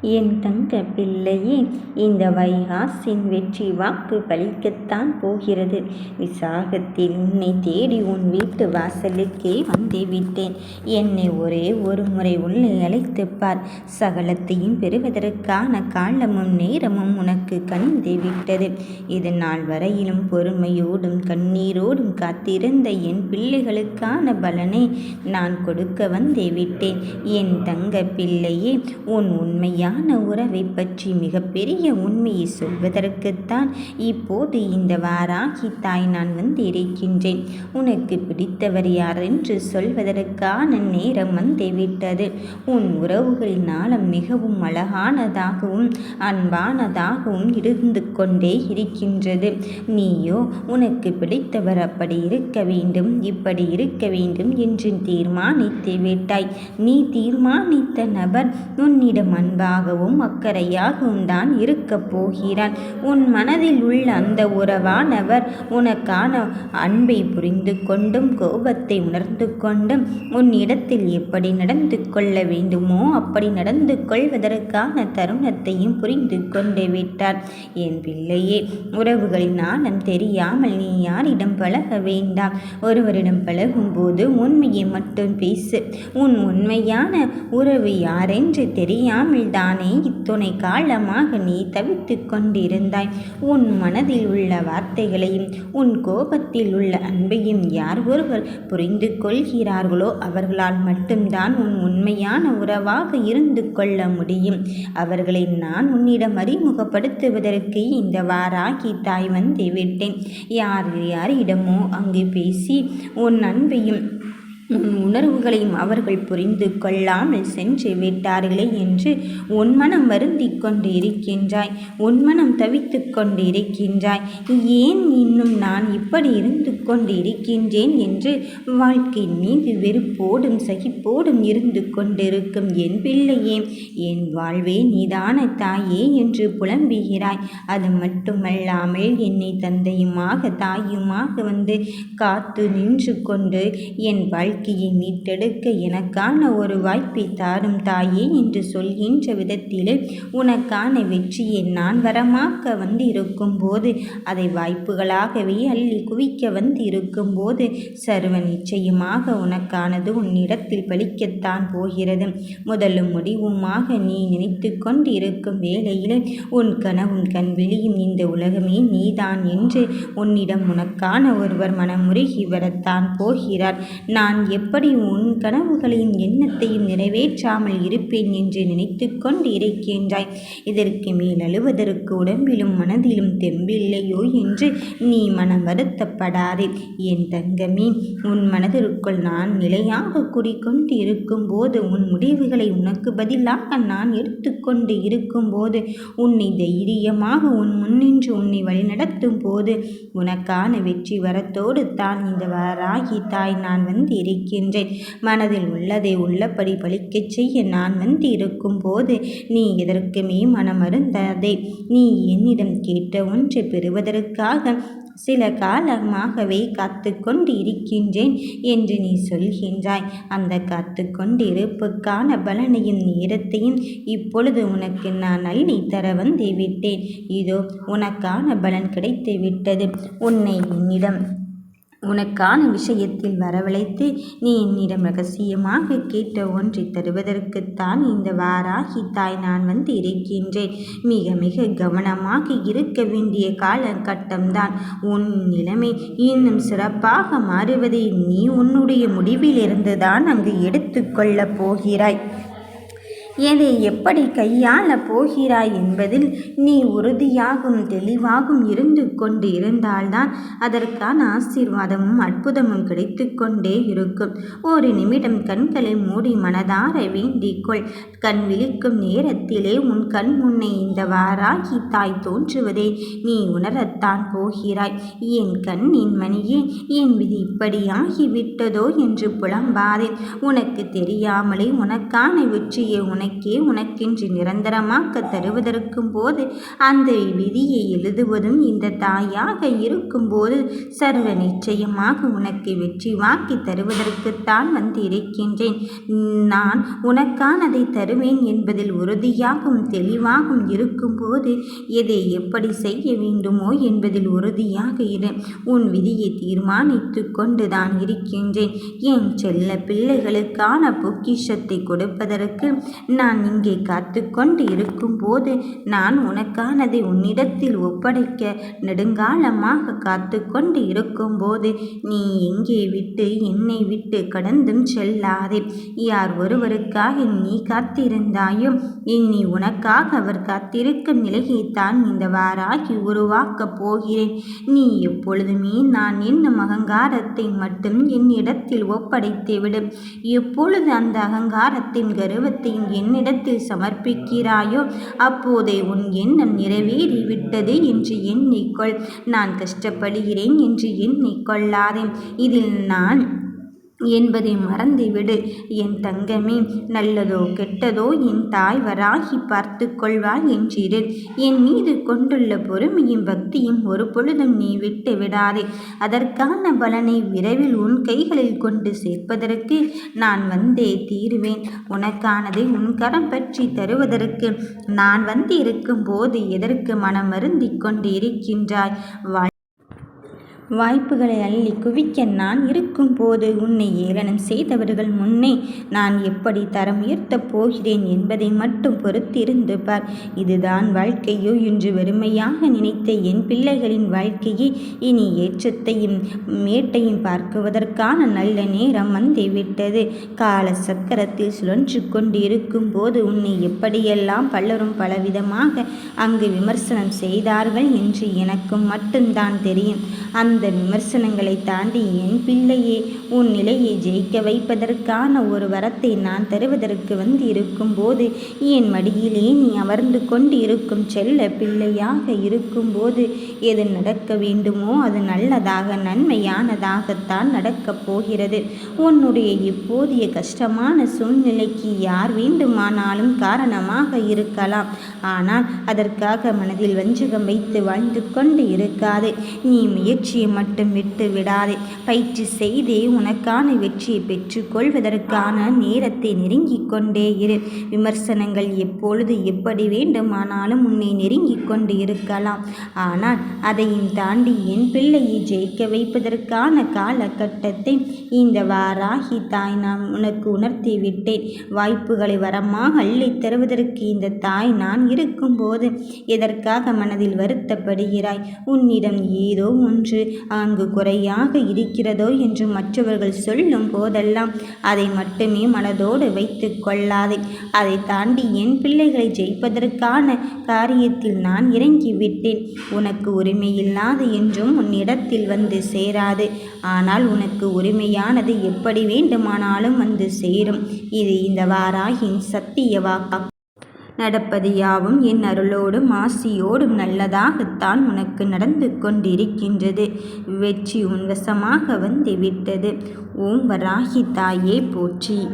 என் தங்க பிள்ளையே இந்த வைகாசின் வெற்றி வாக்கு பலிக்கத்தான் போகிறது. விசாகத்தில் உன்னை தேடி உன் வீட்டு வாசலுக்கே வந்து விட்டேன். என்னை ஒரே ஒரு முறை உள்ளே அழைத்துப் பார். சகலத்தையும் பெறுவதற்கான காலமும் நேரமும் உனக்கு கணிந்து விட்டது. இது நாள் வரையிலும் பொறுமையோடும் கண்ணீரோடும் காத்திருந்த என் பிள்ளைகளுக்கான பலனை நான் கொடுக்க வந்தே விட்டேன். என் தங்க பிள்ளையே உன் உண்மையை உண்மையான உறவை பற்றி மிகப்பெரிய உண்மையை சொல்வதற்குத்தான் இப்போது இந்த வாராகி தாய் நான் வந்து இருக்கின்றேன். உனக்கு பிடித்தவர் யார் என்று சொல்வதற்கான நேரம் வந்துவிட்டது. உன் உறவுகள் நாளம் மிகவும் அழகானதாகவும் அன்பானதாகவும் இருந்து கொண்டே இருக்கின்றது. நீயோ உனக்கு பிடித்தவர் அப்படி இருக்க வேண்டும் இப்படி இருக்க வேண்டும் என்று தீர்மானித்து விட்டாய் நீ தீர்மானித்த நபர் உன்னிடம் அன்பா அன்பாகவும் அக்கறையாகவும் தான் இருக்கப் போகிறான். உன் மனதில் உள்ள அந்த உறவானவர் உனக்கான அன்பை புரிந்து கொண்டும் கோபத்தை உணர்ந்து கொண்டும் உன் இடத்தில் எப்படி நடந்து கொள்ள வேண்டுமோ அப்படி நடந்து கொள்வதற்கான தருணத்தையும் புரிந்து கொண்டு விட்டார். என் பிள்ளையே உறவுகளின் ஆழம் தெரியாமல் நீ யாரிடம் பழக வேண்டாம். ஒருவரிடம் பழகும் போது உண்மையை மட்டும் பேசு. உன் உண்மையான உறவு யாரென்று தெரியாமல் தான் தானே இத்துணை காலமாக நீ தவித்து கொண்டிருந்தாய்? உன் மனதில் உள்ள வார்த்தைகளையும் உன் கோபத்தில் உள்ள அன்பையும் யார் ஒருவர் புரிந்து கொள்கிறார்களோ அவர்களால் மட்டும்தான் உன் உண்மையான உறவாக இருந்து கொள்ள முடியும். அவர்களை நான் உன்னிடம் அறிமுகப்படுத்துவதற்கு இந்த வாராகி தாய் வந்து விட்டேன். யார் யாரிடமோ அங்கு பேசி உன் அன்பையும் உணர்வுகளையும் அவர்கள் புரிந்து கொள்ளாமல் சென்று விட்டார்களே என்று உன்மனம் வருந்தி கொண்டு இருக்கின்றாய் உன் மனம் தவித்து கொண்டு இருக்கின்றாய் ஏன் இன்னும் நான் இப்படி இருந்து கொண்டு இருக்கின்றேன் என்று வாழ்க்கை மீது வெறுப்போடும் சகிப்போடும் இருந்து கொண்டிருக்கும் என் பிள்ளையே என் வாழ்வே நீதான தாயே என்று புலம்புகிறாய். அது மட்டுமல்லாமல் என்னை தந்தையுமாக தாயுமாக வந்து காத்து நின்று கொண்டு என் வாழ்க்கை வாழ்க்கையை மீட்டெடுக்க எனக்கான ஒரு வாய்ப்பை தாரும் தாயே என்று சொல்கின்ற விதத்திலே உனக்கான வெற்றியை நான் வரமாக்க வந்து இருக்கும்போது அதை வாய்ப்புகளாகவே அள்ளி குவிக்க வந்து இருக்கும் போது சர்வ நிச்சயமாக உனக்கானது உன்னிடத்தில் பலிக்கத்தான் போகிறது. முதலும் முடிவுமாக நீ நினைத்து கொண்டு இருக்கும் வேளையில் உன் கனவும் கண் விழியும் இந்த உலகமே நீதான் என்று உன்னிடம் உனக்கான ஒருவர் மனமுருகி வரத்தான் போகிறார். நான் எப்படி உன் கனவுகளையும் எண்ணத்தையும் நிறைவேற்றாமல் இருப்பேன் என்று நினைத்து கொண்டு இருக்கின்றாய். இதற்கு மேல் அழுவதற்கு உடம்பிலும் மனதிலும் தெம்பில்லையோ என்று நீ மனம் வருத்தப்படாதே. என் தங்கமே உன் மனதிற்குள் நான் நிலையாக கூறிக்கொண்டு இருக்கும்போது உன் முடிவுகளை உனக்கு பதிலாக நான் எடுத்துக்கொண்டு இருக்கும்போது உன்னை தைரியமாக உன் முன்னின்று உன்னை வழிநடத்தும் போது உனக்கான வெற்றி வரத்தோடு தான் இந்த வராகி தாய் நான் வந்து இருக்கின்றேன் மனதில் உள்ளதை உள்ளபடி பலிக்கச் செய்ய நான் வந்து இருக்கும் போது நீ எதற்குமே மனமருந்தாதே நீ என்னிடம் கேட்ட ஒன்று பெறுவதற்காக சில காலமாகவே காத்து கொண்டு இருக்கின்றேன் என்று நீ சொல்கின்றாய். அந்த காத்து கொண்டு இருப்புக்கான பலனையும் நேரத்தையும் இப்பொழுது உனக்கு நான் அள்ளி தர வந்து விட்டேன். இதோ உனக்கான பலன் கிடைத்து விட்டது உன்னை என்னிடம் உனக்கான விஷயத்தில் வரவழைத்து நீ என்னிடம் ரகசியமாக கேட்ட ஒன்றை தருவதற்குத்தான் இந்த வாராகி தாய் நான் வந்து இருக்கின்றேன். மிக மிக கவனமாக இருக்க வேண்டிய காலகட்டம்தான். உன் நிலைமை இன்னும் சிறப்பாக மாறுவதை நீ உன்னுடைய முடிவிலிருந்து தான் அங்கு எடுத்துக்கொள்ளப் போகிறாய். எதை எப்படி கையாள போகிறாய் என்பதில் நீ உறுதியாகவும் தெளிவாகவும் இருந்து கொண்டு இருந்தால்தான் அதற்கான ஆசீர்வாதமும் அற்புதமும் கிடைத்து கொண்டே இருக்கும். ஒரு நிமிடம் கண்களை மூடி மனதார வேண்டிக்கொள். கண் விழிக்கும் நேரத்திலே உன் கண் முன்னே இந்த வாராகி தாய் தோன்றுவதை நீ உணரத்தான் போகிறாய். என் கண்ணின் மணியே என் விதி இப்படியாகிவிட்டதோ என்று புலம்பாதே. உனக்கு தெரியாமலே உனக்கான வெற்றியை உன உனக்கே உனக்கென்று நிரந்தரமாக்க தருவதற்கும் போது அந்த விதியை எழுதுவதும் இந்த தாயாக இருக்கும்போது சர்வ நிச்சயமாக உனக்கு வெற்றி வாக்கி தருவதற்குத்தான் வந்து இருக்கின்றேன். நான் உனக்கானதை தருவேன் என்பதில் உறுதியாகவும் தெளிவாகவும் இருக்கும்போது எதை எப்படி செய்ய வேண்டுமோ என்பதில் உறுதியாக இரு. உன் விதியை தீர்மானித்து கொண்டுதான் இருக்கின்றேன். என் செல்ல பிள்ளைகளுக்கான பொக்கிஷத்தை கொடுப்பதற்கு நான் இங்கே காத்து கொண்டு இருக்கும்போது நான் உனக்கானதை உன்னிடத்தில் ஒப்படைக்க நெடுங்காலமாக காத்து கொண்டு இருக்கும்போது நீ எங்கே விட்டு என்னை விட்டு கடந்தும் செல்லாதே. யார் ஒருவருக்காக நீ காத்திருந்தாயோ இனி உனக்காக அவர் காத்திருக்கும் நிலையைத்தான் இந்த வாராகி உருவாக்கப் போகிறேன். நீ எப்பொழுதுமே நான் என்னும் அகங்காரத்தை மட்டும் என்னிடத்தில் ஒப்படைத்து விடும் எப்பொழுது அந்த அகங்காரத்தின் கருவத்தையும் என்னிடத்தில் சமர்ப்பிக்கிறாயோ? அப்போதே உன் எண்ணம் நிறைவேறிவிட்டது என்று எண்ணிக்கொள். நான் கஷ்டப்படுகிறேன் என்று எண்ணிக்கொள்ளாதே. இதில் நான் என்பதை மறந்துவிடு. என் தங்கமே நல்லதோ கெட்டதோ என் தாய் வராகி பார்த்து கொள்வாள் என்றிரு. என் மீது கொண்டுள்ள பொறுமையும் பக்தியும் ஒரு பொழுதும் நீ விட்டு விடாதே. அதற்கான பலனை விரைவில் உன் கைகளில் கொண்டு சேர்ப்பதற்கு நான் வந்தே தீருவேன். உனக்கானதை உன் கரம் பற்றி தருவதற்கு நான் வந்து இருக்கும் போது எதற்கு மனம் வருந்திக் கொண்டு இருக்கின்றாய் வாய்ப்புகளை அள்ளி குவிக்க நான் இருக்கும்போது உன்னை ஏளனம் செய்தவர்கள் முன்னே நான் எப்படி தரம் உயர்த்தப் போகிறேன் என்பதை மட்டும் பொறுத்திருந்து பார். இதுதான் வாழ்க்கையோ என்று வெறுமையாக நினைத்த என் பிள்ளைகளின் வாழ்க்கையை. இனி ஏற்றத்தையும் மேட்டையும் பார்க்குவதற்கான நல்ல நேரம் வந்துவிட்டது. கால சக்கரத்தில் சுழன்று கொண்டு இருக்கும்போது உன்னை எப்படியெல்லாம் பலரும் பலவிதமாக அங்கு விமர்சனம் செய்தார்கள் என்று எனக்கும் மட்டும்தான் தெரியும். அந்த விமர்சனங்களை தாண்டி என் பிள்ளையே உன் நிலையை ஜெயிக்க வைப்பதற்கான ஒரு வரத்தை நான் தருவதற்கு வந்து இருக்கும்போது என் மடியிலே நீ அமர்ந்து கொண்டு இருக்கும் செல்ல பிள்ளையாக இருக்கும்போது எது நடக்க வேண்டுமோ அது நல்லதாக நன்மையானதாகத்தான் நடக்கப் போகிறது. உன்னுடைய இப்போதைய கஷ்டமான சூழ்நிலைக்கு யார் வேண்டுமானாலும் காரணமாக இருக்கலாம். ஆனால் அதற்காக மனதில் வஞ்சகம் வைத்து வாழ்ந்து கொண்டு இருக்காது. நீ முயற்சி முயற்சியை மட்டும் விட்டு விடாதே. பயிற்சி செய்தே உனக்கான வெற்றியை பெற்றுக்கொள்வதற்கான நேரத்தை நெருங்கிக் கொண்டே இரு. விமர்சனங்கள் எப்பொழுது எப்படி வேண்டுமானாலும் உன்னை நெருங்கிக் கொண்டு இருக்கலாம். ஆனால் அதையும் தாண்டி என் பிள்ளையை ஜெயிக்க வைப்பதற்கான காலகட்டத்தை இந்த வாராகி தாய் நான் உனக்கு உணர்த்தி விட்டேன். வாய்ப்புகளை வரமாக அள்ளித் தருவதற்கு இந்த தாய் நான் இருக்கும்போது எதற்காக மனதில் வருத்தப்படுகிறாய்? உன்னிடம் ஏதோ ஒன்று அங்கு குறையாக இருக்கிறதோ என்று மற்றவர்கள் சொல்லும் போதெல்லாம் அதை மட்டுமே மனதோடு வைத்து கொள்ளாதே. அதை தாண்டி என் பிள்ளைகளை ஜெயிப்பதற்கான காரியத்தில் நான் இறங்கிவிட்டேன். உனக்கு உரிமையில்லாது என்றும் உன்னிடத்தில் வந்து சேராது. ஆனால் உனக்கு உரிமையானது எப்படி வேண்டுமானாலும் வந்து சேரும். இது இந்த வாராகின் சத்திய வாக்கா. நடப்பது யாவும் என் அருளோடும் ஆசியோடும் நல்லதாகத்தான் உனக்கு நடந்து கொண்டிருக்கின்றது. வெற்றி உன்வசமாக வந்து விட்டது. ஓம் வராகி தாயே போற்றி.